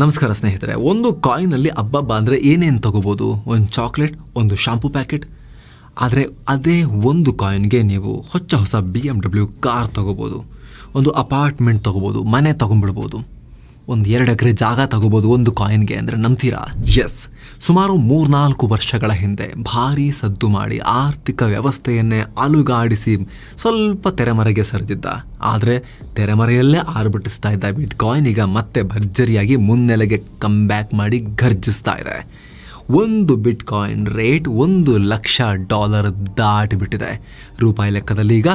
ನಮಸ್ಕಾರ ಸ್ನೇಹಿತರೆ, ಒಂದು ಕಾಯಿನಲ್ಲಿ ಹಬ್ಬ ಅಂದರೆ ಏನೇನು ತಗೋಬೋದು? ಒಂದು ಚಾಕ್ಲೇಟ್ ಒಂದು ಶಾಂಪೂ ಪ್ಯಾಕೆಟ್ ಆದರೆ ಅದೇ ಒಂದು ಕಾಯಿನ್ಗೆ ನೀವು ಹೊಚ್ಚ ಹೊಸ ಬಿ ಎಂ ಡಬ್ಲ್ಯೂ ಕಾರ್ ತೊಗೋಬೋದು. ಒಂದು ಅಪಾರ್ಟ್ಮೆಂಟ್ ತೊಗೋಬೋದು, ಮನೆ ತಗೊಂಡ್ಬಿಡ್ಬೋದು. ಒಂದು ಎರಡು ಎಕರೆ ಜಾಗ ತಗೋಬೋದು ಒಂದು ಕಾಯಿನ್ಗೆ ಅಂದರೆ ನಂಬ್ತೀರಾ? ಎಸ್ ಸುಮಾರು ಮೂರ್ನಾಲ್ಕು ವರ್ಷಗಳ ಹಿಂದೆ ಭಾರೀ ಸದ್ದು ಮಾಡಿ ಆರ್ಥಿಕ ವ್ಯವಸ್ಥೆಯನ್ನೇ ಅಲುಗಾಡಿಸಿ ಸ್ವಲ್ಪ ತೆರೆಮರೆಗೆ ಸರಿದಿದ್ದ. ಆದರೆ ತೆರೆಮರೆಯಲ್ಲೇ ಆರ್ಭಟಿಸ್ತಾ ಇದ್ದ ಬಿಟ್ ಕಾಯಿನ್ ಈಗ ಮತ್ತೆ ಭರ್ಜರಿಯಾಗಿ ಮುನ್ನೆಲೆಗೆ ಕಮ್ ಬ್ಯಾಕ್ ಮಾಡಿ ಘರ್ಜಿಸ್ತಾ ಇದೆ. ಒಂದು ಬಿಟ್ ಕಾಯಿನ್ ರೇಟ್ ಒಂದು ಲಕ್ಷ ಡಾಲರ್ ದಾಟಿಬಿಟ್ಟಿದೆ. ರೂಪಾಯಿ ಲೆಕ್ಕದಲ್ಲಿ ಈಗ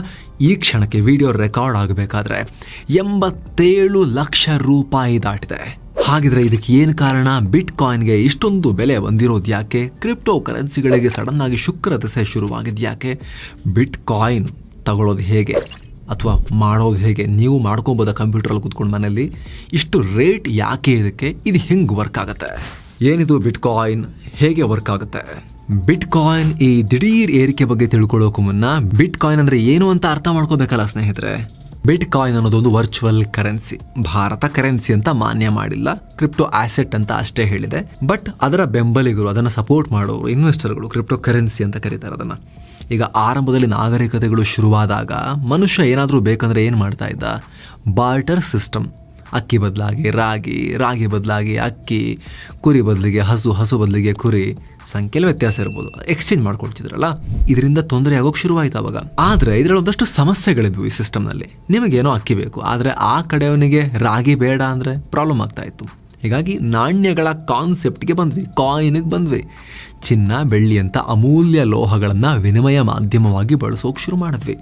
ಈ ಕ್ಷಣಕ್ಕೆ ವಿಡಿಯೋ ರೆಕಾರ್ಡ್ ಆಗಬೇಕಾದ್ರೆ ಎಂಬತ್ತೇಳು ಲಕ್ಷ ರೂಪಾಯಿ ದಾಟಿದೆ. ಹಾಗಿದ್ರೆ ಇದಕ್ಕೆ ಏನು ಕಾರಣ? ಬಿಟ್ ಕಾಯಿನ್ಗೆ ಇಷ್ಟೊಂದು ಬೆಲೆ ಬಂದಿರೋದು ಯಾಕೆ? ಕ್ರಿಪ್ಟೋ ಕರೆನ್ಸಿಗಳಿಗೆ ಸಡನ್ ಆಗಿ ಶುಕ್ರ ದಸೆ ಶುರುವಾಗಿದ್ದು ಯಾಕೆ? ಬಿಟ್ ಕಾಯಿನ್ ತಗೊಳ್ಳೋದು ಹೇಗೆ? ಅಥವಾ ಮಾಡೋದು ಹೇಗೆ? ನೀವು ಮಾಡ್ಕೊಬೋದ ಕಂಪ್ಯೂಟ್ರಲ್ಲಿ ಕೂತ್ಕೊಂಡು ಮನೆಯಲ್ಲಿ? ಇಷ್ಟು ರೇಟ್ ಯಾಕೆ ಇದಕ್ಕೆ? ಇದು ಹೆಂಗೆ ವರ್ಕ್ ಆಗುತ್ತೆ? ಏನಿದು ಬಿಟ್ ಕಾಯಿನ್ ಹೇಗೆ ವರ್ಕ್ ಆಗುತ್ತೆ? ಬಿಟ್ ಕಾಯಿನ್ ಈ ದಿಢೀರ್ ಏರಿಕೆ ಬಗ್ಗೆ ತಿಳ್ಕೊಳ್ಳೋಕು ಮುನ್ನ ಬಿಟ್ ಕಾಯಿನ್ ಅಂದ್ರೆ ಏನು ಅಂತ ಅರ್ಥ ಮಾಡ್ಕೋಬೇಕಲ್ಲ ಸ್ನೇಹಿತರೆ? ಬಿಟ್ ಕಾಯಿನ್ ಅನ್ನೋದು ಒಂದು ವರ್ಚುವಲ್ ಕರೆನ್ಸಿ ಭಾರತ ಕರೆನ್ಸಿ ಅಂತ ಮಾನ್ಯ ಮಾಡಿಲ್ಲ ಕ್ರಿಪ್ಟೋ ಆಸೆಟ್ ಅಂತ ಅಷ್ಟೇ ಹೇಳಿದೆ. ಬಟ್ ಅದರ ಬೆಂಬಲಿಗರು, ಅದನ್ನು ಸಪೋರ್ಟ್ ಮಾಡೋರು ಇನ್ವೆಸ್ಟರ್ಗಳು ಕ್ರಿಪ್ಟೋ ಕರೆನ್ಸಿ ಅಂತ ಕರೀತಾರೆ ಅದನ್ನು. ಈಗ ಆರಂಭದಲ್ಲಿ ನಾಗರಿಕತೆಗಳು ಶುರುವಾದಾಗ ಮನುಷ್ಯ ಏನಾದರೂ ಬೇಕಂದ್ರೆ ಏನು ಮಾಡ್ತಾ ಇದ್ದ? ಬಾರ್ಟರ್ ಸಿಸ್ಟಮ್ ಅಕ್ಕಿ ಬದಲಾಗಿ, ರಾಗಿ ರಾಗಿ ಬದಲಾಗಿ, ಅಕ್ಕಿ, ಕುರಿ ಬದಲಿಗೆ, ಹಸು ಹಸು ಬದಲಿಗೆ ಕುರಿ. ಸಂಖ್ಯೆಯಲ್ಲಿ ವ್ಯತ್ಯಾಸ ಇರ್ಬೋದು. ಎಕ್ಸ್ಚೇಂಜ್ ಮಾಡ್ಕೊಳ್ತಿದ್ರಲ್ಲ? ಇದರಿಂದ ತೊಂದರೆ ಆಗೋಕೆ ಶುರುವಾಯಿತು ಅವಾಗ. ಆದರೆ ಇದರಲ್ಲಿ ಒಂದಷ್ಟು ಸಮಸ್ಯೆಗಳಿದ್ವು ಈ ಸಿಸ್ಟಮ್ನಲ್ಲಿ ನಿಮಗೇನೋ ಅಕ್ಕಿ ಬೇಕು. ಆದರೆ ಆ ಕಡೆಯವನಿಗೆ ರಾಗಿ ಬೇಡ ಅಂದರೆ ಪ್ರಾಬ್ಲಮ್ ಆಗ್ತಾ ಇತ್ತು. ಹೀಗಾಗಿ ನಾಣ್ಯಗಳ ಕಾನ್ಸೆಪ್ಟ್ಗೆ ಬಂದ್ವಿ. ಕಾಯಿನ್ಗೆ ಬಂದ್ವಿ. ಚಿನ್ನ, ಬೆಳ್ಳಿ ಅಂತ ಅಮೂಲ್ಯ ಲೋಹಗಳನ್ನು ವಿನಿಮಯ ಮಾಧ್ಯಮವಾಗಿ ಬಳಸೋಕೆ ಶುರು ಮಾಡಿದ್ವಿ.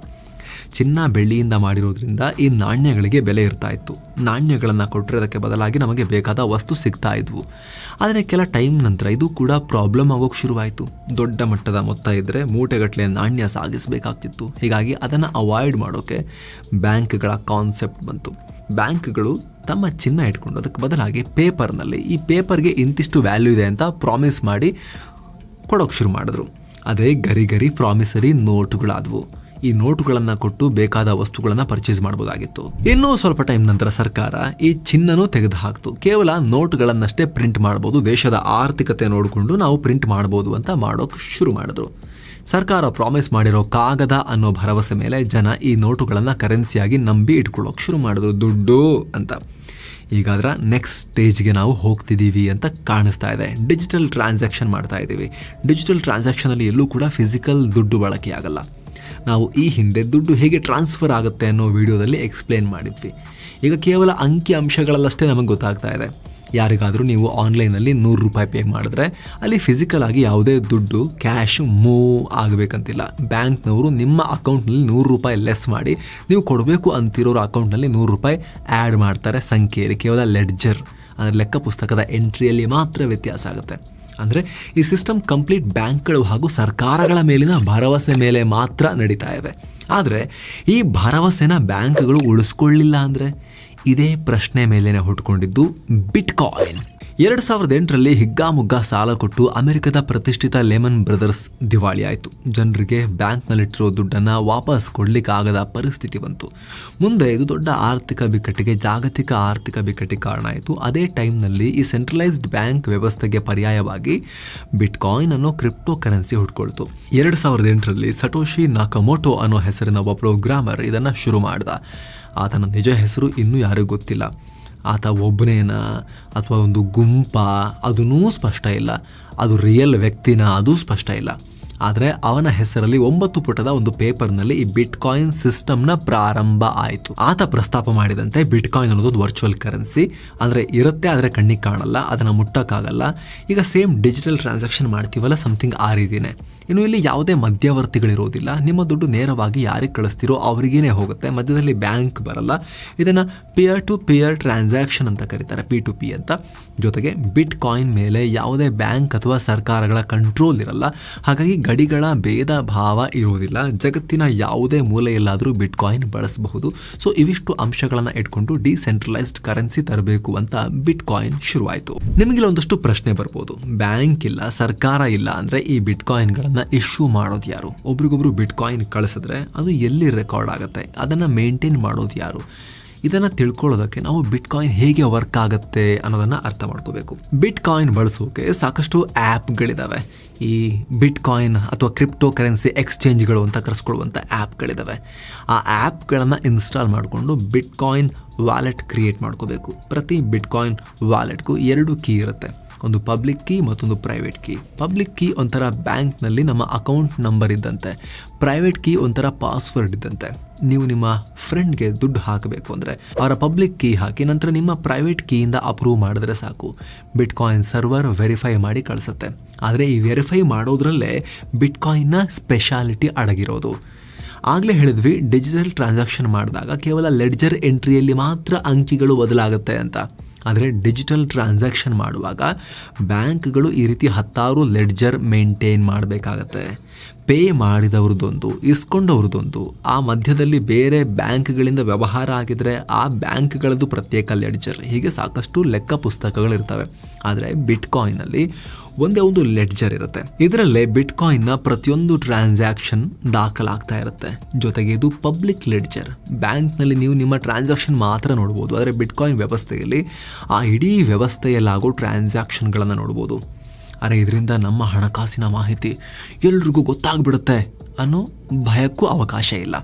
ಚಿನ್ನ ಬೆಳ್ಳಿಯಿಂದ ಮಾಡಿರೋದ್ರಿಂದ ಈ ನಾಣ್ಯಗಳಿಗೆ ಬೆಲೆ ಇರ್ತಾ ಇತ್ತು. ನಾಣ್ಯಗಳನ್ನು ಕೊಟ್ಟರೆ ಅದಕ್ಕೆ ಬದಲಾಗಿ ನಮಗೆ ಬೇಕಾದ ವಸ್ತು ಸಿಗ್ತಾ ಇದ್ವು. ಆದರೆ ಕೆಲ ಟೈಮ್ ನಂತರ ಇದು ಕೂಡ ಪ್ರಾಬ್ಲಮ್ ಆಗೋಕೆ ಶುರುವಾಯಿತು. ದೊಡ್ಡ ಮಟ್ಟದ ಮೊತ್ತ ಇದ್ದರೆ ಮೂಟೆಗಟ್ಟಲೆ ನಾಣ್ಯ ಸಾಗಿಸಬೇಕಾಗ್ತಿತ್ತು. ಹೀಗಾಗಿ ಅದನ್ನು ಅವಾಯ್ಡ್ ಮಾಡೋಕ್ಕೆ ಬ್ಯಾಂಕ್ಗಳ ಕಾನ್ಸೆಪ್ಟ್ ಬಂತು. ಬ್ಯಾಂಕ್ಗಳು ತಮ್ಮ ಚಿನ್ನ ಇಟ್ಕೊಂಡು ಅದಕ್ಕೆ ಬದಲಾಗಿ ಪೇಪರ್ನಲ್ಲಿ ಈ ಪೇಪರ್ಗೆ ಇಂತಿಷ್ಟು ವ್ಯಾಲ್ಯೂ ಇದೆ ಅಂತ ಪ್ರಾಮಿಸ್ ಮಾಡಿ ಕೊಡೋಕೆ ಶುರು ಮಾಡಿದ್ರು. ಅದೇ ಗರಿ ಗರಿ ಪ್ರಾಮಿಸರಿ ನೋಟುಗಳಾದವು ಈ ನೋಟುಗಳನ್ನು ಕೊಟ್ಟು ಬೇಕಾದ ವಸ್ತುಗಳನ್ನು ಪರ್ಚೇಸ್ ಮಾಡಬಹುದಾಗಿತ್ತು ಇನ್ನೂ ಸ್ವಲ್ಪ ಟೈಮ್ ನಂತರ ಸರ್ಕಾರ ಈ ಚಿನ್ನನು ತೆಗೆದು ಹಾಕ್ತು ಕೇವಲ ನೋಟುಗಳನ್ನಷ್ಟೇ ಪ್ರಿಂಟ್ ಮಾಡಬಹುದು ದೇಶದ ಆರ್ಥಿಕತೆ ನೋಡಿಕೊಂಡು ನಾವು ಪ್ರಿಂಟ್ ಮಾಡಬಹುದು ಅಂತ ಮಾಡೋಕೆ ಶುರು ಮಾಡಿದ್ರು. ಸರ್ಕಾರ ಪ್ರಾಮಿಸ್ ಮಾಡಿರೋ ಕಾಗದ ಅನ್ನೋ ಭರವಸೆ ಮೇಲೆ ಜನ ಈ ನೋಟುಗಳನ್ನು ಕರೆನ್ಸಿಯಾಗಿ ನಂಬಿ ಇಟ್ಕೊಳ್ಳೋಕೆ ಶುರು ಮಾಡಿದ್ರು. ದುಡ್ಡು ಅಂತ. ಈಗ ಅದರ ನೆಕ್ಸ್ಟ್ ಸ್ಟೇಜ್ಗೆ ನಾವು ಹೋಗ್ತಿದ್ದೀವಿ ಅಂತ ಕಾಣಿಸ್ತಾ ಇದೆ. ಡಿಜಿಟಲ್ ಟ್ರಾನ್ಸಾಕ್ಷನ್ ಮಾಡ್ತಾ ಇದ್ದೀವಿ ಡಿಜಿಟಲ್ ಟ್ರಾನ್ಸಾಕ್ಷನಲ್ಲಿ ಎಲ್ಲೂ ಕೂಡ ಫಿಸಿಕಲ್ ದುಡ್ಡು ಬಳಕೆ ಆಗಲ್ಲ ನಾವು ಈ ಹಿಂದೆ ದುಡ್ಡು ಹೇಗೆ ಟ್ರಾನ್ಸ್ಫರ್ ಆಗುತ್ತೆ ಅನ್ನೋ ವಿಡಿಯೋದಲ್ಲಿ ಎಕ್ಸ್ಪ್ಲೇನ್ ಮಾಡಿದ್ವಿ. ಈಗ ಕೇವಲ ಅಂಕಿ ಅಂಶಗಳಲ್ಲಷ್ಟೇ ನಮಗೆ ಗೊತ್ತಾಗ್ತಾ ಇದೆ. ಯಾರಿಗಾದರೂ ನೀವು ಆನ್ಲೈನಲ್ಲಿ ನೂರು ರೂಪಾಯಿ ಪೇ ಮಾಡಿದ್ರೆ ಅಲ್ಲಿ ಫಿಸಿಕಲ್ ಆಗಿ ಯಾವುದೇ ದುಡ್ಡು ಕ್ಯಾಶ್ ಮೂವ್ ಆಗಬೇಕಂತಿಲ್ಲ. ಬ್ಯಾಂಕ್ನವರು ನಿಮ್ಮ ಅಕೌಂಟ್ನಲ್ಲಿ ನೂರು ರೂಪಾಯಿ ಲೆಸ್ ಮಾಡಿ, ನೀವು ಕೊಡಬೇಕು ಅಂತಿರೋರ ಅಕೌಂಟ್ನಲ್ಲಿ ನೂರು ರೂಪಾಯಿ ಆ್ಯಡ್ ಮಾಡ್ತಾರೆ. ಸಂಖ್ಯೆಯಲ್ಲಿ ಕೇವಲ ಲೆಡ್ಜರ್ ಅಂದರೆ ಲೆಕ್ಕ ಪುಸ್ತಕದ ಎಂಟ್ರಿಯಲ್ಲಿ ಮಾತ್ರ ವ್ಯತ್ಯಾಸ ಆಗುತ್ತೆ. ಅಂದರೆ ಈ ಸಿಸ್ಟಮ್ ಕಂಪ್ಲೀಟ್ ಬ್ಯಾಂಕ್ಗಳು ಹಾಗೂ ಸರ್ಕಾರಗಳ ಮೇಲಿನ ಭರವಸೆ ಮೇಲೆ ಮಾತ್ರ ನಡೀತಾ ಇವೆ ಆದರೆ ಈ ಭರವಸೆನ ಬ್ಯಾಂಕ್ಗಳು ಉಳಿಸ್ಕೊಳ್ಳಿಲ್ಲ ಅಂದರೆ ಇದೇ ಪ್ರಶ್ನೆ ಮೇಲೇನೆ ಹುಟ್ಕೊಂಡಿದ್ದು ಬಿಟ್ ಕಾಯಿನ್ ಎರಡು ಸಾವಿರದ ಎಂಟರಲ್ಲಿ ಹಿಗ್ಗಾಮುಗ್ಗಾ ಸಾಲ ಕೊಟ್ಟು ಅಮೆರಿಕದ ಪ್ರತಿಷ್ಠಿತ ಲೆಮನ್ ಬ್ರದರ್ಸ್ ದಿವಾಳಿ ಆಯಿತು. ಜನರಿಗೆ ಬ್ಯಾಂಕ್ನಲ್ಲಿಟ್ಟಿರೋ ದುಡ್ಡನ್ನು ವಾಪಸ್ ಕೊಡಲಿಕ್ಕಾಗದ ಪರಿಸ್ಥಿತಿ ಬಂತು. ಮುಂದೆ ಇದು ದೊಡ್ಡ ಆರ್ಥಿಕ ಬಿಕ್ಕಟ್ಟಿಗೆ ಜಾಗತಿಕ ಆರ್ಥಿಕ ಬಿಕ್ಕಟ್ಟಿಗೆ ಕಾರಣ ಆಯಿತು. ಅದೇ ಟೈಮ್ನಲ್ಲಿ ಈ ಸೆಂಟ್ರಲೈಸ್ಡ್ ಬ್ಯಾಂಕ್ ವ್ಯವಸ್ಥೆಗೆ ಪರ್ಯಾಯವಾಗಿ ಬಿಟ್ಕಾಯಿನ್ ಅನ್ನೋ ಕ್ರಿಪ್ಟೋ ಕರೆನ್ಸಿ ಹುಡ್ಕೊಳ್ತು ಎರಡು ಸಾವಿರದ ಎಂಟರಲ್ಲಿ ಸಟೋಶಿ ನಾಕಮೋಟೋ ಅನ್ನೋ ಹೆಸರಿನ ಒಬ್ಬ ಪ್ರೋಗ್ರಾಮರ್ ಇದನ್ನು ಶುರು ಮಾಡಿದ. ಆತನ ನಿಜ ಹೆಸರು ಇನ್ನೂ ಯಾರಿಗೂ ಗೊತ್ತಿಲ್ಲ. ಆತ ಒಬ್ಬನೇನ ಅಥವಾ ಒಂದು ಗುಂಪ ಅದನ್ನೂ ಸ್ಪಷ್ಟ ಇಲ್ಲ. ಅದು ರಿಯಲ್ ವ್ಯಕ್ತಿನ, ಅದೂ ಸ್ಪಷ್ಟ ಇಲ್ಲ. ಆದರೆ ಅವನ ಹೆಸರಲ್ಲಿ ಒಂಬತ್ತು ಪುಟದ ಒಂದು ಪೇಪರ್ನಲ್ಲಿ ಈ ಬಿಟ್ಕಾಯಿನ್ ಸಿಸ್ಟಮ್ನ ಪ್ರಾರಂಭ ಆಯಿತು. ಆತ ಪ್ರಸ್ತಾಪ ಮಾಡಿದಂತೆ ಬಿಟ್ಕಾಯಿನ್ ಅನ್ನೋದು ಒಂದು ವರ್ಚುವಲ್ ಕರೆನ್ಸಿ ಅಂದರೆ ಇರುತ್ತೆ, ಆದರೆ ಕಣ್ಣಿಗೆ ಕಾಣಲ್ಲ, ಅದನ್ನು ಮುಟ್ಟೋಕ್ಕಾಗಲ್ಲ. ಈಗ ಸೇಮ್ ಡಿಜಿಟಲ್ ಟ್ರಾನ್ಸಾಕ್ಷನ್ ಮಾಡ್ತೀವಲ್ಲ ಸಮಥಿಂಗ್ ಆ ರೀತಿನೇ. ಇನ್ನು ಇಲ್ಲಿ ಯಾವುದೇ ಮಧ್ಯವರ್ತಿಗಳಿರೋದಿಲ್ಲ ನಿಮ್ಮ ದುಡ್ಡು ನೇರವಾಗಿ ಯಾರಿಗೆ ಕಳಿಸ್ತಿರೋ ಅವರಿಗೇನೆ ಹೋಗುತ್ತೆ. ಮಧ್ಯದಲ್ಲಿ ಬ್ಯಾಂಕ್ ಬರಲ್ಲ. ಇದನ್ನು ಪಿಯರ್ ಟು ಪಿಯರ್ ಟ್ರಾನ್ಸಾಕ್ಷನ್ ಅಂತ ಕರೀತಾರೆ. ಪಿ ಟು ಪಿ ಅಂತ. ಜೊತೆಗೆ ಬಿಟ್ ಕಾಯಿನ್ ಮೇಲೆ ಯಾವುದೇ ಬ್ಯಾಂಕ್ ಅಥವಾ ಸರ್ಕಾರಗಳ ಕಂಟ್ರೋಲ್ ಇರಲ್ಲ. ಹಾಗಾಗಿ ಗಡಿಗಳ ಭೇದ ಭಾವ ಇರೋದಿಲ್ಲ ಜಗತ್ತಿನ ಯಾವುದೇ ಮೂಲೆಯಲ್ಲಾದರೂ ಬಿಟ್ ಕಾಯಿನ್ ಬಳಸಬಹುದು. ಸೊ ಇವಿಷ್ಟು ಅಂಶಗಳನ್ನು ಇಟ್ಕೊಂಡು ಡಿಸೆಂಟ್ರಲೈಸ್ಡ್ ಕರೆನ್ಸಿ ತರಬೇಕು ಅಂತ ಬಿಟ್ ಕಾಯಿನ್ ಶುರುವಾಯಿತು. ನಿಮಗೆ ಒಂದಷ್ಟು ಪ್ರಶ್ನೆ ಬರ್ಬೋದು. ಬ್ಯಾಂಕ್ ಇಲ್ಲ, ಸರ್ಕಾರ ಇಲ್ಲ ಅಂದರೆ ಈ ಬಿಟ್ ಕಾಯಿನ್ಗಳನ್ನು ಇಶ್ಯೂ ಮಾಡೋದು ಯಾರು? ಒಬ್ರಿಗೊಬ್ರು ಬಿಟ್ ಕಾಯಿನ್ ಕಳಿಸಿದ್ರೆ ಅದು ಎಲ್ಲಿ ರೆಕಾರ್ಡ್ ಆಗುತ್ತೆ? ಅದನ್ನು ಮೇಂಟೈನ್ ಮಾಡೋದು ಯಾರು? ಇದನ್ನು ತಿಳ್ಕೊಳ್ಳೋದಕ್ಕೆ ನಾವು ಬಿಟ್ ಕಾಯಿನ್ ಹೇಗೆ ವರ್ಕ್ ಆಗುತ್ತೆ ಅನ್ನೋದನ್ನು ಅರ್ಥ ಮಾಡ್ಕೋಬೇಕು. ಬಿಟ್ ಕಾಯಿನ್ ಬಳಸೋಕೆ ಸಾಕಷ್ಟು ಆ್ಯಪ್ಗಳಿದ್ದಾವೆ ಈ ಬಿಟ್ ಕಾಯಿನ್ ಅಥವಾ ಕ್ರಿಪ್ಟೋ ಕರೆನ್ಸಿ ಎಕ್ಸ್ಚೇಂಜ್ಗಳು ಅಂತ ಕರೆಸ್ಕೊಳ್ಳುವಂಥ ಆ್ಯಪ್ಗಳಿದ್ದಾವೆ ಆ ಆ್ಯಪ್ಗಳನ್ನು ಇನ್ಸ್ಟಾಲ್ ಮಾಡಿಕೊಂಡು ಬಿಟ್ ಕಾಯಿನ್ ವ್ಯಾಲೆಟ್ ಕ್ರಿಯೇಟ್ ಮಾಡ್ಕೋಬೇಕು. ಪ್ರತಿ ಬಿಟ್ ಕಾಯಿನ್ ವ್ಯಾಲೆಟ್ಗೂ ಎರಡು ಕೀ ಇರುತ್ತೆ. ಒಂದು ಪಬ್ಲಿಕ್ ಕೀ ಮತ್ತೊಂದು ಪ್ರೈವೇಟ್ ಕೀ ಪಬ್ಲಿಕ್ ಕೀ ಒಂಥರ ಬ್ಯಾಂಕ್ನಲ್ಲಿ ನಮ್ಮ ಅಕೌಂಟ್ ನಂಬರ್ ಇದ್ದಂತೆ. ಪ್ರೈವೇಟ್ ಕೀ ಒಂಥರ ಪಾಸ್ವರ್ಡ್ ಇದ್ದಂತೆ. ನೀವು ನಿಮ್ಮ ಫ್ರೆಂಡ್ಗೆ ದುಡ್ಡು ಹಾಕಬೇಕು ಅಂದರೆ ಅವರ ಪಬ್ಲಿಕ್ ಕೀ ಹಾಕಿ ನಂತರ ನಿಮ್ಮ ಪ್ರೈವೇಟ್ ಕೀಯಿಂದ ಅಪ್ರೂವ್ ಮಾಡಿದ್ರೆ ಸಾಕು. ಬಿಟ್ ಕಾಯಿನ್ ಸರ್ವರ್ ವೆರಿಫೈ ಮಾಡಿ ಕಳಿಸುತ್ತೆ. ಆದರೆ ಈ ವೆರಿಫೈ ಮಾಡೋದ್ರಲ್ಲೇ ಬಿಟ್ ಕಾಯಿನ್ನ ಸ್ಪೆಷಾಲಿಟಿ ಅಡಗಿರೋದು. ಆಗಲೇ ಹೇಳಿದ್ವಿ ಡಿಜಿಟಲ್ ಟ್ರಾನ್ಸಾಕ್ಷನ್ ಮಾಡಿದಾಗ ಕೇವಲ ಲೆಡ್ಜರ್ ಎಂಟ್ರಿಯಲ್ಲಿ ಮಾತ್ರ ಅಂಕಿಗಳು ಬದಲಾಗುತ್ತೆ ಅಂತ. ಆದರೆ ಡಿಜಿಟಲ್ ಟ್ರಾನ್ಸಾಕ್ಷನ್ ಮಾಡುವಾಗ ಬ್ಯಾಂಕ್ಗಳು ಈ ರೀತಿ ಹತ್ತಾರು ಲೆಡ್ಜರ್ ಮೇಂಟೈನ್ ಮಾಡಬೇಕಾಗತ್ತೆ. ಪೇ ಮಾಡಿದವ್ರದ್ದೊಂದು, ಇಸ್ಕೊಂಡವ್ರದ್ದೊಂದು, ಆ ಮಧ್ಯದಲ್ಲಿ ಬೇರೆ ಬ್ಯಾಂಕ್ಗಳಿಂದ ವ್ಯವಹಾರ ಆಗಿದ್ರೆ ಆ ಬ್ಯಾಂಕ್ಗಳದ್ದು ಪ್ರತ್ಯೇಕ ಲೆಡ್ಜರ್. ಹೀಗೆ ಸಾಕಷ್ಟು ಲೆಕ್ಕ ಪುಸ್ತಕಗಳಿರ್ತವೆ ಆದರೆ ಬಿಟ್ ಕಾಯಿನಲ್ಲಿ ಒಂದೇ ಒಂದು ಲೆಡ್ಜರ್ ಇರುತ್ತೆ. ಇದರಲ್ಲೇ ಬಿಟ್ನ ಪ್ರತಿಯೊಂದು ಟ್ರಾನ್ಸಾಕ್ಷನ್ ದಾಖಲಾಗ್ತಾ ಇರುತ್ತೆ. ಜೊತೆಗೆ ಇದು ಪಬ್ಲಿಕ್ ಲೆಡ್ಜರ್ ಬ್ಯಾಂಕ್ನಲ್ಲಿ ನೀವು ನಿಮ್ಮ ಟ್ರಾನ್ಸಾಕ್ಷನ್ ಮಾತ್ರ ನೋಡಬಹುದು ಆದರೆ ಬಿಟ್ ಕಾಯಿನ್ ವ್ಯವಸ್ಥೆಯಲ್ಲಿ ಆ ಇಡೀ ವ್ಯವಸ್ಥೆಯಲ್ಲಾಗೋ ಟ್ರಾನ್ಸಾಕ್ಷನ್ಗಳನ್ನು ನೋಡಬಹುದು ಅರೆ, ಇದರಿಂದ ನಮ್ಮ ಹಣಕಾಸಿನ ಮಾಹಿತಿ ಎಲ್ರಿಗೂ ಗೊತ್ತಾಗ್ಬಿಡುತ್ತೆ ಅನ್ನೋ ಭಯಕ್ಕೂ ಅವಕಾಶ ಇಲ್ಲ.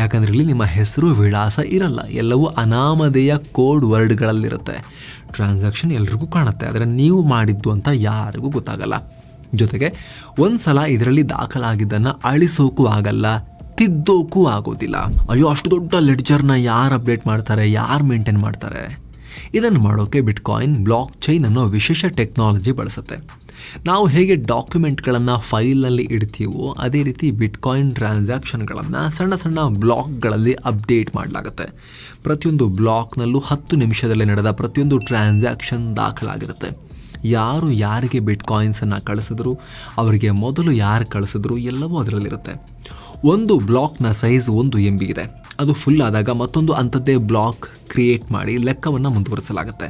ಯಾಕಂದ್ರೆ ಇಲ್ಲಿ ನಿಮ್ಮ ಹೆಸರು ವಿಳಾಸ ಇರಲ್ಲ, ಎಲ್ಲವೂ ಅನಾಮಧೇಯ ಕೋಡ್ ವರ್ಡ್ಗಳಲ್ಲಿರುತ್ತೆ. ಟ್ರಾನ್ಸಾಕ್ಷನ್ ಎಲ್ರಿಗೂ ಕಾಣುತ್ತೆ, ಆದರೆ ನೀವು ಮಾಡಿದ್ದು ಅಂತ ಯಾರಿಗೂ ಗೊತ್ತಾಗಲ್ಲ. ಜೊತೆಗೆ ಒಂದು ಸಲ ಇದರಲ್ಲಿ ದಾಖಲಾಗಿದ್ದನ್ನು ಅಳಿಸೋಕ್ಕೂ ಆಗಲ್ಲ ತಿದ್ದೋಕ್ಕೂ ಆಗೋದಿಲ್ಲ. ಅಯ್ಯೋ, ಅಷ್ಟು ದೊಡ್ಡ ಲೆಡ್ಜರ್ನ ಯಾರು ಅಪ್ಡೇಟ್ ಮಾಡ್ತಾರೆ, ಯಾರು ಮೇಂಟೈನ್ ಮಾಡ್ತಾರೆ? ಇದನ್ನು ಮಾಡೋಕ್ಕೆ ಬಿಟ್ಕಾಯಿನ್ ಬ್ಲಾಕ್ ಚೈನ್ ಅನ್ನೋ ವಿಶೇಷ ಟೆಕ್ನಾಲಜಿ ಬಳಸುತ್ತೆ. ನಾವು ಹೇಗೆ ಡಾಕ್ಯುಮೆಂಟ್ಗಳನ್ನು ಫೈಲ್ನಲ್ಲಿ ಇಡ್ತೀವೋ ಅದೇ ರೀತಿ ಬಿಟ್ಕಾಯಿನ್ ಟ್ರಾನ್ಸಾಕ್ಷನ್ಗಳನ್ನು ಸಣ್ಣ ಸಣ್ಣ ಬ್ಲಾಕ್ಗಳಲ್ಲಿ ಅಪ್ಡೇಟ್ ಮಾಡಲಾಗುತ್ತೆ. ಪ್ರತಿಯೊಂದು ಬ್ಲಾಕ್ನಲ್ಲೂ ಹತ್ತು ನಿಮಿಷದಲ್ಲಿ ನಡೆದ ಪ್ರತಿಯೊಂದು ಟ್ರಾನ್ಸಾಕ್ಷನ್ ದಾಖಲಾಗಿರುತ್ತೆ. ಯಾರು ಯಾರಿಗೆ ಬಿಟ್ ಕಾಯಿನ್ಸನ್ನು ಕಳಿಸಿದ್ರು, ಅವರಿಗೆ ಮೊದಲು ಯಾರು ಕಳಿಸಿದ್ರು ಎಲ್ಲವೂ ಅದರಲ್ಲಿರುತ್ತೆ. ಒಂದು ಬ್ಲಾಕ್ನ ಸೈಜ್ ಒಂದು ಎಂ ಬಿ ಇದೆ. ಅದು ಫುಲ್ ಆದಾಗ ಮತ್ತೊಂದು ಅಂಥದ್ದೇ ಬ್ಲಾಕ್ ಕ್ರಿಯೇಟ್ ಮಾಡಿ ಲೆಕ್ಕವನ್ನು ಮುಂದುವರಿಸಲಾಗುತ್ತೆ.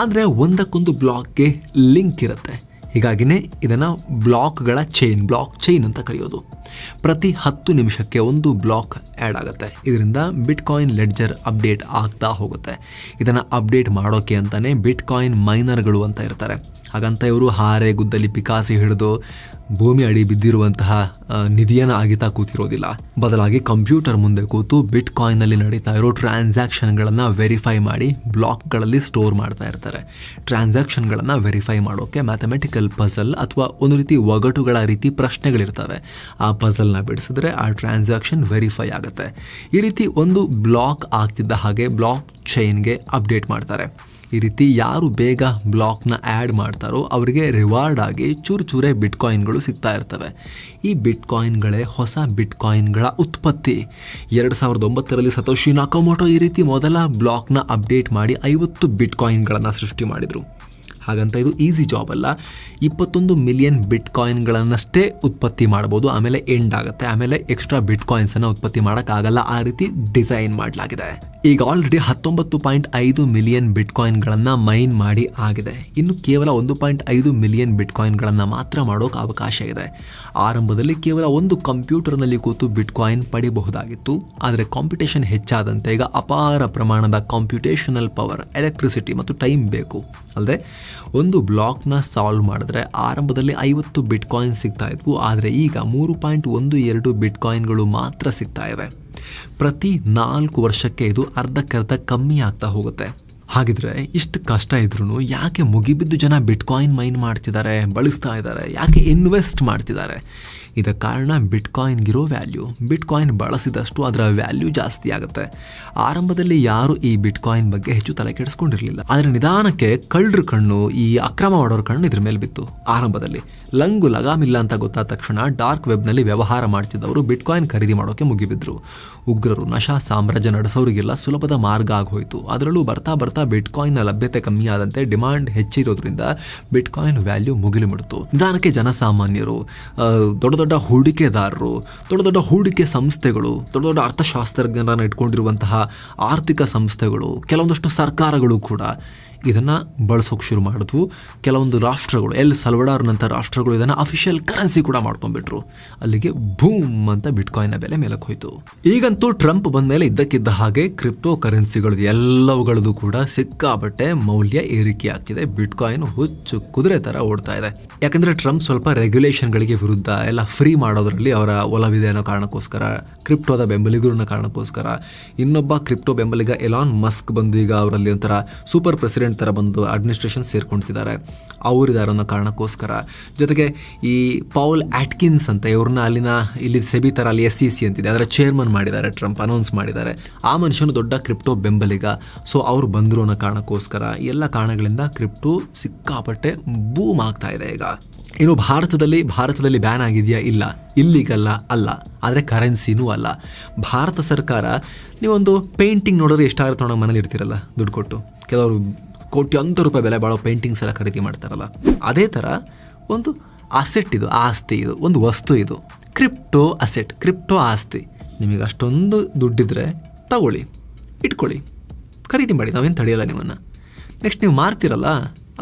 ಆದರೆ ಒಂದಕ್ಕೊಂದು ಬ್ಲಾಕ್ಗೆ ಲಿಂಕ್ ಇರುತ್ತೆ. ಹೀಗಾಗಿನೇ ಇದನ್ನು ಬ್ಲಾಕ್ಗಳ ಚೈನ್ ಬ್ಲಾಕ್ ಚೈನ್ ಅಂತ ಕರೆಯೋದು. ಪ್ರತಿ ಹತ್ತು ನಿಮಿಷಕ್ಕೆ ಒಂದು ಬ್ಲಾಕ್ ಆ್ಯಡ್ ಆಗುತ್ತೆ. ಇದರಿಂದ ಬಿಟ್ಕಾಯಿನ್ ಲೆಡ್ಜರ್ ಅಪ್ಡೇಟ್ ಆಗ್ತಾ ಹೋಗುತ್ತೆ. ಇದನ್ನು ಅಪ್ಡೇಟ್ ಮಾಡೋಕೆ ಅಂತಲೇ ಬಿಟ್ಕಾಯಿನ್ ಮೈನರ್ಗಳು ಅಂತ ಇರ್ತಾರೆ. ಹಾಗಂತ ಇವರು ಹಾರೆ, ಗುದ್ದಲಿ, ಪಿಕಾಸಿ ಹಿಡಿದು ಭೂಮಿ ಅಡಿ ಬಿದ್ದಿರುವಂತಹ ನಿಧಿಯನ್ನು ಅಗಿತಾ ಕೂತಿರೋದಿಲ್ಲ. ಬದಲಾಗಿ ಕಂಪ್ಯೂಟರ್ ಮುಂದೆ ಕೂತು ಬಿಟ್ ಕಾಯಿನಲ್ಲಿ ನಡೀತಾ ಇರೋ ಟ್ರಾನ್ಸಾಕ್ಷನ್ಗಳನ್ನು ವೆರಿಫೈ ಮಾಡಿ ಬ್ಲಾಕ್ಗಳಲ್ಲಿ ಸ್ಟೋರ್ ಮಾಡ್ತಾ ಇರ್ತಾರೆ. ಟ್ರಾನ್ಸಾಕ್ಷನ್ಗಳನ್ನು ವೆರಿಫೈ ಮಾಡೋಕ್ಕೆ ಮ್ಯಾಥಮೆಟಿಕಲ್ ಪಝಲ್ ಅಥವಾ ಒಂದು ರೀತಿ ಒಗಟುಗಳ ರೀತಿ ಪ್ರಶ್ನೆಗಳಿರ್ತವೆ. ಆ ಪಝಲ್ನ ಬಿಡಿಸಿದ್ರೆ ಆ ಟ್ರಾನ್ಸಾಕ್ಷನ್ ವೆರಿಫೈ ಆಗುತ್ತೆ. ಈ ರೀತಿ ಒಂದು ಬ್ಲಾಕ್ ಆಗ್ತಿದ್ದ ಹಾಗೆ ಬ್ಲಾಕ್ ಚೈನ್ಗೆ ಅಪ್ಡೇಟ್ ಮಾಡ್ತಾರೆ. ಈ ರೀತಿ ಯಾರು ಬೇಗ ಬ್ಲಾಕ್ನ ಆ್ಯಡ್ ಮಾಡ್ತಾರೋ ಅವರಿಗೆ ರಿವಾರ್ಡ್ ಆಗಿ ಚೂರು ಚೂರೇ ಬಿಟ್ ಕಾಯಿನ್ಗಳು ಸಿಗ್ತಾ ಇರ್ತವೆ. ಈ ಬಿಟ್ ಕಾಯಿನ್ಗಳೇ ಹೊಸ ಬಿಟ್ಕಾಯಿನ್ಗಳ ಉತ್ಪತ್ತಿ. ಎರಡು ಸಾವಿರದ ಒಂಬತ್ತರಲ್ಲಿ ಸತೋಶಿ ನಾಕೋಮೋಟೋ ಈ ರೀತಿ ಮೊದಲ ಬ್ಲಾಕ್ನ ಅಪ್ಡೇಟ್ ಮಾಡಿ ಐವತ್ತು ಬಿಟ್ ಕಾಯಿನ್ಗಳನ್ನು ಸೃಷ್ಟಿ ಮಾಡಿದರು. ಹಾಗಂತ ಇದು ಈಸಿ ಜಾಬ್ ಅಲ್ಲ. ಇಪ್ಪತ್ತೊಂದು ಮಿಲಿಯನ್ ಬಿಟ್ ಕಾಯಿನ್ಗಳನ್ನಷ್ಟೇ ಉತ್ಪತ್ತಿ ಮಾಡ್ಬೋದು. ಆಮೇಲೆ ಎಂಡ್ ಆಗುತ್ತೆ. ಆಮೇಲೆ ಎಕ್ಸ್ಟ್ರಾ ಬಿಟ್ ಕಾಯಿನ್ಸನ್ನು ಉತ್ಪತ್ತಿ ಮಾಡೋಕ್ಕಾಗಲ್ಲ. ಆ ರೀತಿ ಡಿಸೈನ್ ಮಾಡಲಾಗಿದೆ. ಈಗ ಆಲ್ರೆಡಿ ಹತ್ತೊಂಬತ್ತು ಪಾಯಿಂಟ್ ಐದು ಮಿಲಿಯನ್ ಬಿಟ್ ಕಾಯಿನ್ಗಳನ್ನು ಮೈನ್ ಮಾಡಿ ಆಗಿದೆ. ಇನ್ನು ಕೇವಲ ಒಂದು ಪಾಯಿಂಟ್ ಐದು ಮಿಲಿಯನ್ ಬಿಟ್ ಕಾಯಿನ್ಗಳನ್ನು ಮಾತ್ರ ಮಾಡೋಕೆ ಅವಕಾಶ ಇದೆ. ಆರಂಭದಲ್ಲಿ ಕೇವಲ ಒಂದು ಕಂಪ್ಯೂಟರ್ನಲ್ಲಿ ಕೂತು ಬಿಟ್ ಕಾಯಿನ್ ಪಡಿಬಹುದಾಗಿತ್ತು. ಆದರೆ ಕಾಂಪಿಟೇಷನ್ ಹೆಚ್ಚಾದಂತೆ ಈಗ ಅಪಾರ ಪ್ರಮಾಣದ ಕಾಂಪ್ಯೂಟೇಷನಲ್ ಪವರ್ ಎಲೆಕ್ಟ್ರಿಸಿಟಿ ಮತ್ತು ಟೈಮ್ ಬೇಕು. ಅಲ್ಲದೆ ಒಂದು ಬ್ಲಾಕ್ನ ಸಾಲ್ವ್ ಮಾಡಿದ್ರೆ ಆರಂಭದಲ್ಲಿ ಐವತ್ತು ಬಿಟ್ ಕಾಯಿನ್ ಸಿಗ್ತಾ ಇದ್ವು, ಆದರೆ ಈಗ ಮೂರು ಪಾಯಿಂಟ್ ಒಂದು ಎರಡು ಬಿಟ್ ಕಾಯಿನ್ಗಳು ಮಾತ್ರ ಸಿಗ್ತಾ ಇವೆ. ಪ್ರತಿ ನಾಲ್ಕು ವರ್ಷಕ್ಕೆ ಇದು ಅರ್ಧಕ್ಕರ್ಧ ಕಮ್ಮಿ ಆಗ್ತಾ ಹೋಗುತ್ತೆ. ಹಾಗಿದ್ರೆ ಇಷ್ಟು ಕಷ್ಟ ಇದ್ರೂ ಯಾಕೆ ಮುಗಿಬಿದ್ದು ಜನ ಬಿಟ್ ಕಾಯಿನ್ ಮೈನ್ ಮಾಡ್ತಿದ್ದಾರೆ, ಬಳಸ್ತಾ ಇದ್ದಾರೆ, ಯಾಕೆ ಇನ್ವೆಸ್ಟ್ ಮಾಡ್ತಿದ್ದಾರೆ? ಇದಕ್ಕೆ ಕಾರಣ ಬಿಟ್ ಕಾಯಿನ್ಗಿರೋ ವ್ಯಾಲ್ಯೂ. ಬಿಟ್ ಕಾಯಿನ್ ಬಳಸಿದಷ್ಟು ಅದರ ವ್ಯಾಲ್ಯೂ ಜಾಸ್ತಿ ಆಗುತ್ತೆ. ಆರಂಭದಲ್ಲಿ ಯಾರು ಈ ಬಿಟ್ ಕಾಯಿನ್ ಬಗ್ಗೆ ಹೆಚ್ಚು ತಲೆ ಕೆಡಿಸ್ಕೊಂಡಿರಲಿಲ್ಲ. ಆದರೆ ನಿಧಾನಕ್ಕೆ ಕಳ್ಳರ ಕಣ್ಣು, ಈ ಅಕ್ರಮ ಮಾಡೋರ ಕಣ್ಣು ಇದ್ರ ಮೇಲೆ ಬಿತ್ತು. ಆರಂಭದಲ್ಲಿ ಲಂಗು ಲಗಾಮಿಲ್ಲ ಅಂತ ಗೊತ್ತಾದ ತಕ್ಷಣ ಡಾರ್ಕ್ ವೆಬ್ನಲ್ಲಿ ವ್ಯವಹಾರ ಮಾಡ್ತಿದ್ದವರು ಬಿಟ್ ಕಾಯಿನ್ ಖರೀದಿ ಮಾಡೋಕೆ ಮುಗಿಬಿದ್ರು. ಉಗ್ರರು ನಶಾ ಸಾಮ್ರಾಜ್ಯ ನಡೆಸೋರಿಗೆಲ್ಲ ಸುಲಭದ ಮಾರ್ಗ ಆಗೋಯ್ತು. ಅದರಲ್ಲೂ ಬರ್ತಾ ಬರ್ತಾ ಬಿಟ್ನ ಲಭ್ಯತೆ ಕಮ್ಮಿ ಆದಂತೆ ಡಿಮಾಂಡ್ ಹೆಚ್ಚಿರೋದ್ರಿಂದ ಬಿಟ್ ಕಾಯಿನ್ ವ್ಯಾಲ್ಯೂ ಮುಗಿಲು ಬಿಡ್ತು ನಿಧಾನಕ್ಕೆ ಜನಸಾಮಾನ್ಯರು ದೊಡ್ಡ ದೊಡ್ಡ ಹೂಡಿಕೆದಾರರು, ದೊಡ್ಡ ದೊಡ್ಡ ಹೂಡಿಕೆ ಸಂಸ್ಥೆಗಳು, ದೊಡ್ಡ ದೊಡ್ಡ ಅರ್ಥಶಾಸ್ತ್ರಜ್ಞರನ್ನು ಇಟ್ಕೊಂಡಿರುವಂತಹ ಆರ್ಥಿಕ ಸಂಸ್ಥೆಗಳು, ಕೆಲವೊಂದಷ್ಟು ಸರ್ಕಾರಗಳು ಕೂಡ ಇದನ್ನು ಬಳಸೋಕೆ ಶುರು ಮಾಡಿದ್ವು. ಕೆಲವೊಂದು ರಾಷ್ಟ್ರಗಳು, ಎಲ್ ಸಲ್ವಡಾರ್ನಂಥ ರಾಷ್ಟ್ರಗಳು ಇದನ್ನು ಅಫಿಷಿಯಲ್ ಕರೆನ್ಸಿ ಕೂಡ ಮಾಡ್ಕೊಂಡ್ಬಿಟ್ರು. ಅಲ್ಲಿಗೆ ಬೂಮ್ ಅಂತ ಬಿಟ್ಕಾಯಿನ ಬೆಲೆ ಮೇಲಕ್ಕೆ ಹೋಯಿತು. ಈಗಂತೂ ಟ್ರಂಪ್ ಬಂದ ಮೇಲೆ ಇದ್ದಕ್ಕಿದ್ದ ಹಾಗೆ ಕ್ರಿಪ್ಟೋ ಕರೆನ್ಸಿಗಳು ಎಲ್ಲವುಗಳದ್ದು ಕೂಡ ಸಿಕ್ಕಾಪಟ್ಟೆ ಮೌಲ್ಯ ಏರಿಕೆ ಆಗ್ತಿದೆ. ಬಿಟ್ಕಾಯಿನ್ ಹುಚ್ಚು ಕುದುರೆ ತರ ಓಡ್ತಾ ಇದೆ. ಯಾಕಂದ್ರೆ ಟ್ರಂಪ್ ಸ್ವಲ್ಪ ರೆಗ್ಯುಲೇಷನ್ಗಳಿಗೆ ವಿರುದ್ಧ ಎಲ್ಲ ಫ್ರೀ ಮಾಡೋದ್ರಲ್ಲಿ ಅವರ ಒಲವಿದೆ ಅನ್ನೋ ಕಾರಣಕ್ಕೋಸ್ಕರ ಕ್ರಿಪ್ಟೋದ ಬೆಂಬಲಿಗರು ಕಾರಣಕ್ಕೋಸ್ಕರ. ಇನ್ನೊಬ್ಬ ಕ್ರಿಪ್ಟೋ ಬೆಂಬಲಿಗ ಎಲಾನ್ ಮಸ್ಕ್ ಬಂದು ಈಗ ಅವರಲ್ಲಿ ಒಂಥರ ಸೂಪರ್ ಪ್ರೆಸಿಡೆಂಟ್ ತರ ಬಂದು ಅಡ್ಮಿನಿಸ್ಟ್ರೇಷನ್ ಸೇರ್ಕೊಂತಿದ್ದಾರೆ ಅವರಿದ್ದಾರೆ ಅನ್ನೋ ಕಾರಣಕ್ಕೋಸ್ಕರ. ಜೊತೆಗೆ ಈ ಪೌಲ್ ಆಟ್ಕಿನ್ಸ್ ಅಂತ ಇವ್ರನ್ನ ಅಲ್ಲಿನ ಇಲ್ಲಿ ಸೆಬಿ ಥರ ಅಲ್ಲಿ ಎಸ್ ಸಿ ಸಿ ಅಂತಿದೆ. ಅದರ ಚೇರ್ಮನ್ ಮಾಡಿದ್ದಾರೆ ಟ್ರಂಪ್ ಅನೌನ್ಸ್ ಮಾಡಿದ್ದಾರೆ. ಆ ಮನುಷ್ಯನು ದೊಡ್ಡ ಕ್ರಿಪ್ಟೋ ಬೆಂಬಲಿಗ. ಸೊ ಅವ್ರು ಬಂದರು ಅನ್ನೋ ಕಾರಣಕ್ಕೋಸ್ಕರ ಎಲ್ಲ ಕಾರಣಗಳಿಂದ ಕ್ರಿಪ್ಟೋ ಸಿಕ್ಕಾಪಟ್ಟೆ ಬೂಮ್ ಆಗ್ತಾ ಇದೆ ಈಗ. ಇನ್ನು ಭಾರತದಲ್ಲಿ ಭಾರತದಲ್ಲಿ ಬ್ಯಾನ್ ಆಗಿದೆಯಾ? ಇಲ್ಲ. ಇಲ್ಲಿಗಲ್ಲ, ಅಲ್ಲ. ಆದರೆ ಕರೆನ್ಸಿನೂ ಅಲ್ಲ. ಭಾರತ ಸರ್ಕಾರ, ನೀವೊಂದು ಪೇಂಟಿಂಗ್ ನೋಡಿದ್ರೆ ಎಷ್ಟಾಗುತ್ತೆ ನೋಡೋ ಮನೇಲಿ ಇರ್ತಿರಲ್ಲ ದುಡ್ಡು ಕೊಟ್ಟು. ಕೆಲವರು ಕೋಟ್ಯಂತರ ರೂಪಾಯಿ ಬೆಲೆ ಬಾಳೋ ಪೇಂಟಿಂಗ್ಸ್ ಎಲ್ಲ ಖರೀದಿ ಮಾಡ್ತಾರಲ್ಲ, ಅದೇ ಥರ ಒಂದು ಅಸೆಟ್ ಇದು, ಆಸ್ತಿ ಇದು, ಒಂದು ವಸ್ತು ಇದು. ಕ್ರಿಪ್ಟೋ ಅಸೆಟ್ ಕ್ರಿಪ್ಟೋ ಆಸ್ತಿ. ನಿಮಗೆ ಅಷ್ಟೊಂದು ದುಡ್ಡಿದ್ರೆ ತಗೊಳ್ಳಿ, ಇಟ್ಕೊಳ್ಳಿ. ಖರೀದಿ ಮಾಡಿ, ನಾವೇನು ತಡೆಯಲ್ಲ ನಿಮ್ಮನ್ನು. ನೆಕ್ಸ್ಟ್ ನೀವು ಮಾರ್ತಿರಲ್ಲ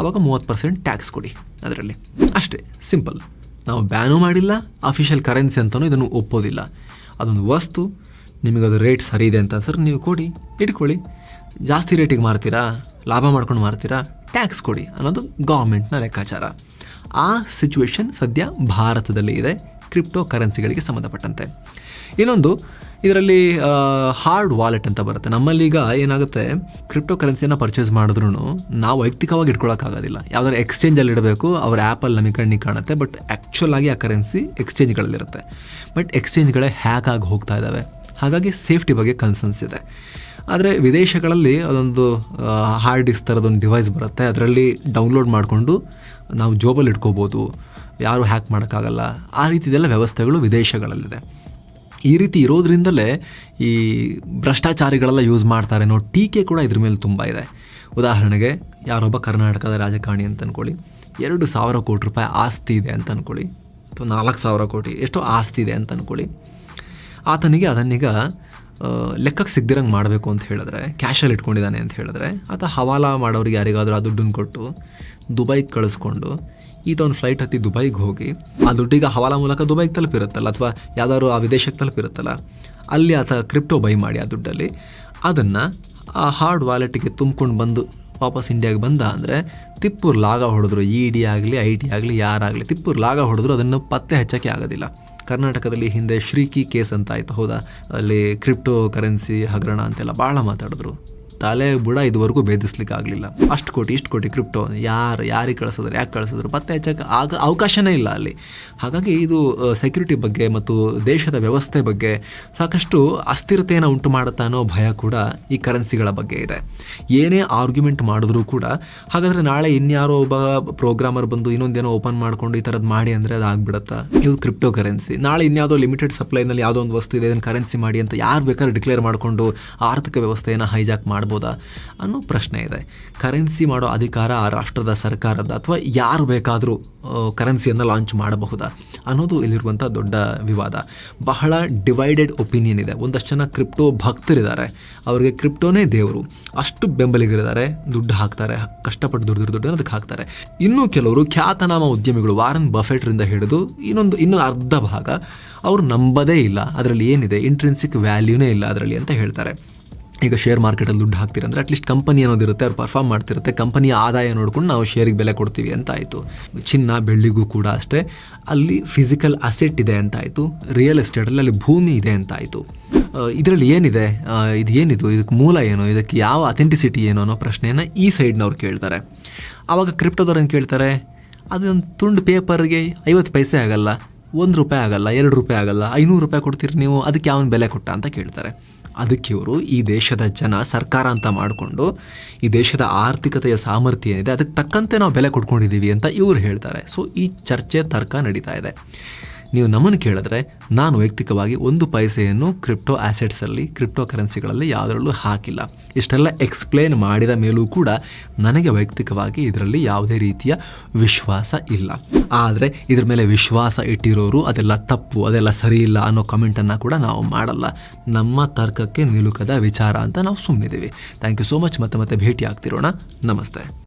ಆವಾಗ ಮೂವತ್ತು ಪರ್ಸೆಂಟ್ ಟ್ಯಾಕ್ಸ್ ಕೊಡಿ ಅದರಲ್ಲಿ. ಅಷ್ಟೇ ಸಿಂಪಲ್ ನಾವು ಬ್ಯಾನು ಮಾಡಿಲ್ಲ ಅಫಿಷಿಯಲ್ ಕರೆನ್ಸಿ ಅಂತಲೂ ಇದನ್ನು ಒಪ್ಪೋದಿಲ್ಲ. ಅದೊಂದು ವಸ್ತು ನಿಮಗೆ ಅದು ರೇಟ್ ಸರಿ ಇದೆ ಅಂತ ಸರ್ ನೀವು ಕೊಡಿ, ಇಟ್ಕೊಳ್ಳಿ. ಜಾಸ್ತಿ ರೇಟಿಗೆ ಮಾರ್ತೀರಾ? ಲಾಭ ಮಾಡ್ಕೊಂಡು ಮಾರ್ತೀರಾ? ಟ್ಯಾಕ್ಸ್ ಕೊಡಿ ಅನ್ನೋದು ಗೌರ್ಮೆಂಟ್ನ ಲೆಕ್ಕಾಚಾರ. ಆ ಸಿಚುವೇಶನ್ ಸದ್ಯ ಭಾರತದಲ್ಲಿ ಇದೆ. ಕ್ರಿಪ್ಟೋ ಕರೆನ್ಸಿಗಳಿಗೆ ಸಂಬಂಧಪಟ್ಟಂತೆ. ಇನ್ನೊಂದು, ಇದರಲ್ಲಿ ಹಾರ್ಡ್ ವಾಲೆಟ್ ಅಂತ ಬರುತ್ತೆ. ನಮ್ಮಲ್ಲೀಗ ಏನಾಗುತ್ತೆ? ಕ್ರಿಪ್ಟೋ ಕರೆನ್ಸಿಯನ್ನು ಪರ್ಚೇಸ್ ಮಾಡಿದ್ರು ನಾವು ವೈಯಕ್ತಿಕವಾಗಿ ಇಟ್ಕೊಳ್ಳೋಕ್ಕಾಗೋದಿಲ್ಲ ಯಾವ್ದಾದ್ರು ಎಕ್ಸ್ಚೇಂಜಲ್ಲಿ ಇಡಬೇಕು, ಅವ್ರ ಆ್ಯಪಲ್ಲಿ ನಮಗೆ ಕಣ್ಣಿಗೆ ಕಾಣುತ್ತೆ ಬಟ್ ಆ್ಯಕ್ಚುಲ್ ಆಗಿ ಆ ಕರೆನ್ಸಿ ಎಕ್ಸ್ಚೇಂಜ್ಗಳಲ್ಲಿರುತ್ತೆ ಬಟ್ ಎಕ್ಸ್ಚೇಂಜ್ಗಳೇ ಹ್ಯಾಕ್ ಆಗಿ ಹೋಗ್ತಾ ಇದ್ದಾವೆ ಹಾಗಾಗಿ ಸೇಫ್ಟಿ ಬಗ್ಗೆ ಕನ್ಸರ್ನ್ಸ್ ಇದೆ. ಆದರೆ ವಿದೇಶಗಳಲ್ಲಿ ಅದೊಂದು ಹಾರ್ಡ್ ಡಿಸ್ಕ್ ಥರದೊಂದು ಡಿವೈಸ್ ಬರುತ್ತೆ. ಅದರಲ್ಲಿ ಡೌನ್ಲೋಡ್ ಮಾಡಿಕೊಂಡು ನಾವು ಜೋಬಲ್ಲಿ ಇಟ್ಕೋಬೋದು. ಯಾರು ಹ್ಯಾಕ್ ಮಾಡೋಕ್ಕಾಗಲ್ಲ. ಆ ರೀತಿದೆಲ್ಲ ವ್ಯವಸ್ಥೆಗಳು ವಿದೇಶಗಳಲ್ಲಿದೆ. ಈ ರೀತಿ ಇರೋದ್ರಿಂದಲೇ ಈ ಭ್ರಷ್ಟಾಚಾರಿಗಳೆಲ್ಲ ಯೂಸ್ ಮಾಡ್ತಾರೆ ಅನ್ನೋ ಟೀಕೆ ಕೂಡ ಇದ್ರ ಮೇಲೆ ತುಂಬ ಇದೆ. ಉದಾಹರಣೆಗೆ, ಯಾರೊಬ್ಬ ಕರ್ನಾಟಕದ ರಾಜಕಾರಣಿ ಅಂತ ಅಂದ್ಕೊಳ್ಳಿ ಎರಡು ಸಾವಿರ ಕೋಟಿ ರೂಪಾಯಿ ಆಸ್ತಿ ಇದೆ ಅಂತ ಅಂದ್ಕೊಳ್ಳಿ ಅಥವಾ ನಾಲ್ಕು ಸಾವಿರ ಕೋಟಿ, ಎಷ್ಟೋ ಆಸ್ತಿ ಇದೆ ಅಂತ ಅಂದ್ಕೊಳ್ಳಿ ಆತನಿಗೆ ಅದನ್ನೀಗ ಲೆಕ್ಕಕ್ಕೆ ಸಿಗ್ದಿರಂಗೆ ಮಾಡಬೇಕು ಅಂತ ಹೇಳಿದ್ರೆ ಕ್ಯಾಶಲ್ಲಿ ಇಟ್ಕೊಂಡಿದ್ದಾನೆ ಅಂತ ಹೇಳಿದ್ರೆ, ಆತ ಹವಾಲ ಮಾಡೋರಿಗೆ ಯಾರಿಗಾದರೂ ಆ ದುಡ್ಡನ್ನು ಕೊಟ್ಟು ದುಬೈಗೆ ಕಳಿಸ್ಕೊಂಡು ಈತ ಒಂದು ಫ್ಲೈಟ್ ಹತ್ತಿ ದುಬೈಗೆ ಹೋಗಿ, ಆ ದುಡ್ಡಿಗೆ ಹವಾಲ ಮೂಲಕ ದುಬೈಗೆ ತಲುಪಿರುತ್ತಲ್ಲ, ಅಥವಾ ಯಾವ್ದಾದ್ರು ಆ ವಿದೇಶಕ್ಕೆ ತಲುಪಿರುತ್ತಲ್ಲ, ಅಲ್ಲಿ ಆತ ಕ್ರಿಪ್ಟೋ ಬೈ ಮಾಡಿ ಆ ದುಡ್ಡಲ್ಲಿ. ಅದನ್ನು ಆ ಹಾರ್ಡ್ ವ್ಯಾಲೆಟಿಗೆ ತುಂಬ್ಕೊಂಡು ಬಂದು ವಾಪಸ್ ಇಂಡಿಯಾಗೆ ಬಂದ ಅಂದರೆ ತಿಪ್ಪೂರ್ ಲಾಗ ಹೊಡೆದ್ರು ಇ ಡಿ ಆಗಲಿ ಐ ಟಿ ಆಗಲಿ ಯಾರಾಗಲಿ ತಿಪ್ಪೂರ್ ಲಾಗ ಹೊಡೆದ್ರು ಅದನ್ನು ಪತ್ತೆ ಹಚ್ಚೋಕ್ಕೆ ಆಗೋದಿಲ್ಲ. ಕರ್ನಾಟಕದಲ್ಲಿ ಹಿಂದೆ ಶ್ರೀಕಿ ಕೇಸ್ ಅಂತ ಆಯ್ತು ಹೌದಾ? ಅಲ್ಲಿ ಕ್ರಿಪ್ಟೋ ಕರೆನ್ಸಿ ಹಗರಣ ಅಂತೆಲ್ಲ ಭಾಳ ಮಾತಾಡಿದ್ರು. ತಲೆ ಬುಡ ಇದುವರೆಗೂ ಭೇದಿಸ್ಲಿಕ್ಕೆ ಆಗಲಿಲ್ಲ ಅಷ್ಟು ಕೋಟಿ, ಇಷ್ಟು ಕೋಟಿ ಕ್ರಿಪ್ಟೋ, ಯಾರು, ಯಾರಿಗೆ ಕಳಿಸಿದ್ರು, ಯಾಕೆ ಕಳಿಸಿದ್ರು? ಮತ್ತೆ ಹಚ್ಚಕ್ಕೆ ಆಗ ಅವಕಾಶನೇ ಇಲ್ಲ ಅಲ್ಲಿ. ಹಾಗಾಗಿ ಇದು ಸೆಕ್ಯೂರಿಟಿ ಬಗ್ಗೆ ಮತ್ತು ದೇಶದ ವ್ಯವಸ್ಥೆ ಬಗ್ಗೆ ಸಾಕಷ್ಟು ಅಸ್ಥಿರತೆಯನ್ನು ಉಂಟು ಮಾಡುತ್ತಾ ಅನ್ನೋ ಭಯ ಕೂಡ ಈ ಕರೆನ್ಸಿಗಳ ಬಗ್ಗೆ ಇದೆ. ಏನೇ ಆರ್ಗ್ಯುಮೆಂಟ್ ಮಾಡಿದ್ರೂ ಕೂಡ, ಹಾಗಾದರೆ ನಾಳೆ ಇನ್ಯಾರೋ ಒಬ್ಬ ಪ್ರೋಗ್ರಾಮರ್ ಬಂದು ಇನ್ನೊಂದೇನೋ ಓಪನ್ ಮಾಡ್ಕೊಂಡು ಈ ಥರದ್ದು ಮಾಡಿ ಅಂದರೆ ಅದು ಆಗ್ಬಿಡುತ್ತಾ? ಇದು ಕ್ರಿಪ್ಟೋ ಕರೆನ್ಸಿ ನಾಳೆ ಇನ್ಯಾವುದೋ ಲಿಮಿಟೆಡ್ ಸಪ್ಲೈನಲ್ಲಿ ಯಾವುದೋ ಒಂದು ವಸ್ತು ಇದೆ, ಇದನ್ನು ಕರೆನ್ಸಿ ಮಾಡಿ ಅಂತ ಯಾರು ಬೇಕಾದ್ರೂ ಡಿಕ್ಲೇರ್ ಮಾಡಿಕೊಂಡು ಆರ್ಥಿಕ ವ್ಯವಸ್ಥೆಯನ್ನು ಹೈಜಾಕ್ ಮಾಡ್ಬೋದಾ. ಅನ್ನೋ ಪ್ರಶ್ನೆ ಇದೆ. ಕರೆನ್ಸಿ ಮಾಡೋ ಅಧಿಕಾರ ಆ ರಾಷ್ಟ್ರದ ಸರ್ಕಾರದ ಅಥವಾ ಯಾರು ಬೇಕಾದರೂ ಕರೆನ್ಸಿಯನ್ನು ಲಾಂಚ್ ಮಾಡಬಹುದಾ ಅನ್ನೋದು ಇಲ್ಲಿರುವಂಥ ದೊಡ್ಡ ವಿವಾದ. ಬಹಳ ಡಿವೈಡೆಡ್ ಒಪಿನಿಯನ್ ಇದೆ. ಒಂದಷ್ಟು ಜನ ಕ್ರಿಪ್ಟೋ ಭಕ್ತರಿದ್ದಾರೆ. ಅವರಿಗೆ ಕ್ರಿಪ್ಟೋನೇ ದೇವರು. ಅಷ್ಟು ಬೆಂಬಲಿಗರಿದ್ದಾರೆ. ದುಡ್ಡು ಹಾಕ್ತಾರೆ. ಕಷ್ಟಪಟ್ಟು ದುಡ್ಡು ದುಡ್ಡು ಅದಕ್ಕೆ ಹಾಕ್ತಾರೆ. ಇನ್ನೂ ಕೆಲವರು ಖ್ಯಾತನಾಮ ಉದ್ಯಮಿಗಳು, ವಾರನ್ ಬಫೆಟ್ರಿಂದ ಹಿಡಿದು ಇನ್ನೊಂದು, ಇನ್ನೂ ಅರ್ಧ ಭಾಗ ಅವರು ನಂಬದೇ ಇಲ್ಲ. ಅದರಲ್ಲಿ ಏನಿದೆ? ಇಂಟ್ರೆನ್ಸಿಕ್ ವ್ಯಾಲ್ಯೂನೇ ಇಲ್ಲ ಅದರಲ್ಲಿ ಅಂತ ಹೇಳ್ತಾರೆ. ಈಗ ಶೇರ್ ಮಾರ್ಕೆಟಲ್ಲಿ ದುಡ್ಡು ಹಾಕ್ತೀರ ಅಂದರೆ ಅಟ್ಲೀಸ್ಟ್ ಕಂಪನಿ ಅನ್ನೋದಿರುತ್ತೆ ಅವ್ರು ಪರ್ಫಾರ್ಮ್ ಮಾಡ್ತಿರುತ್ತೆ. ಕಂಪನಿಯ ಆದಾಯ ನೋಡ್ಕೊಂಡು ನಾವು ಶೇರಿಗೆ ಬೆಲೆ ಕೊಡ್ತೀವಿ ಅಂತ ಆಯಿತು. ಚಿನ್ನ, ಬೆಳ್ಳಿಗೂ ಕೂಡ ಅಷ್ಟೇ. ಅಲ್ಲಿ ಫಿಸಿಕಲ್ ಅಸೆಟ್ ಇದೆ ಅಂತ ಆಯಿತು. ರಿಯಲ್ ಎಸ್ಟೇಟಲ್ಲಿ ಅಲ್ಲಿ ಭೂಮಿ ಇದೆ ಅಂತ ಆಯಿತು. ಇದರಲ್ಲಿ ಏನಿದೆ? ಇದು ಏನಿದು? ಇದಕ್ಕೆ ಮೂಲ ಏನು? ಇದಕ್ಕೆ ಯಾವ ಅಥೆಂಟಿಸಿಟಿ ಏನು ಅನ್ನೋ ಪ್ರಶ್ನೆಯನ್ನು ಈ ಸೈಡ್ನವ್ರು ಕೇಳ್ತಾರೆ. ಆವಾಗ ಕ್ರಿಪ್ಟೋದವ್ರು ಕೇಳ್ತಾರೆ? ಅದೊಂದು ತುಂಡು ಪೇಪರ್ಗೆ ಐವತ್ತು ಪೈಸೆ ಆಗಲ್ಲ, ಒಂದು ರೂಪಾಯಿ ಆಗಲ್ಲ, ಎರಡು ರೂಪಾಯಿ ಆಗಲ್ಲ, ಐನೂರು ರೂಪಾಯಿ ಕೊಡ್ತೀರಿ ನೀವು, ಅದಕ್ಕೆ ಯಾವನ ಬೆಲೆ ಕೊಟ್ಟ ಅಂತ ಕೇಳ್ತಾರೆ. ಅದಕ್ಕೆ ಇವರು ಈ ದೇಶದ ಜನ ಸರ್ಕಾರ ಅಂತ ಮಾಡಿಕೊಂಡು ಈ ದೇಶದ ಆರ್ಥಿಕತೆಯ ಸಾಮರ್ಥ್ಯ ಏನಿದೆ, ಅದಕ್ಕೆ ತಕ್ಕಂತೆ ನಾವು ಬೆಲೆ ಕೊಟ್ಕೊಂಡಿದ್ದೀವಿ ಅಂತ ಇವರು ಹೇಳ್ತಾರೆ. ಸೊ ಈ ಚರ್ಚೆ ತರ್ಕ ನಡೀತಾ ಇದೆ. ನೀವು ನಮ್ಮನ್ನು ಕೇಳಿದ್ರೆ ನಾನು ವೈಯಕ್ತಿಕವಾಗಿ ಒಂದು ಪೈಸೆಯನ್ನು ಕ್ರಿಪ್ಟೋ ಆಸೆಟ್ಸಲ್ಲಿ ಕ್ರಿಪ್ಟೋ ಕರೆನ್ಸಿಗಳಲ್ಲಿ ಯಾವುದರಲ್ಲೂ ಹಾಕಿಲ್ಲ. ಇಷ್ಟೆಲ್ಲ ಎಕ್ಸ್ಪ್ಲೇನ್ ಮಾಡಿದ ಮೇಲೂ ಕೂಡ ನನಗೆ ವೈಯಕ್ತಿಕವಾಗಿ ಇದರಲ್ಲಿ ಯಾವುದೇ ರೀತಿಯ ವಿಶ್ವಾಸ ಇಲ್ಲ. ಆದರೆ ಇದ್ರ ಮೇಲೆ ವಿಶ್ವಾಸ ಇಟ್ಟಿರೋರು ಅದೆಲ್ಲ ತಪ್ಪು, ಅದೆಲ್ಲ ಸರಿ ಇಲ್ಲ ಅನ್ನೋ ಕಮೆಂಟನ್ನು ಕೂಡ ನಾವು ಮಾಡಲ್ಲ. ನಮ್ಮ ತರ್ಕಕ್ಕೆ ನಿಲುಕದ ವಿಚಾರ ಅಂತ ನಾವು ಸುಮ್ಮನಿದ್ದೀವಿ ಥ್ಯಾಂಕ್ ಯು ಸೋ ಮಚ್ ಮತ್ತೆ ಮತ್ತೆ ಭೇಟಿ ಆಗ್ತಿರೋಣ ನಮಸ್ತೆ.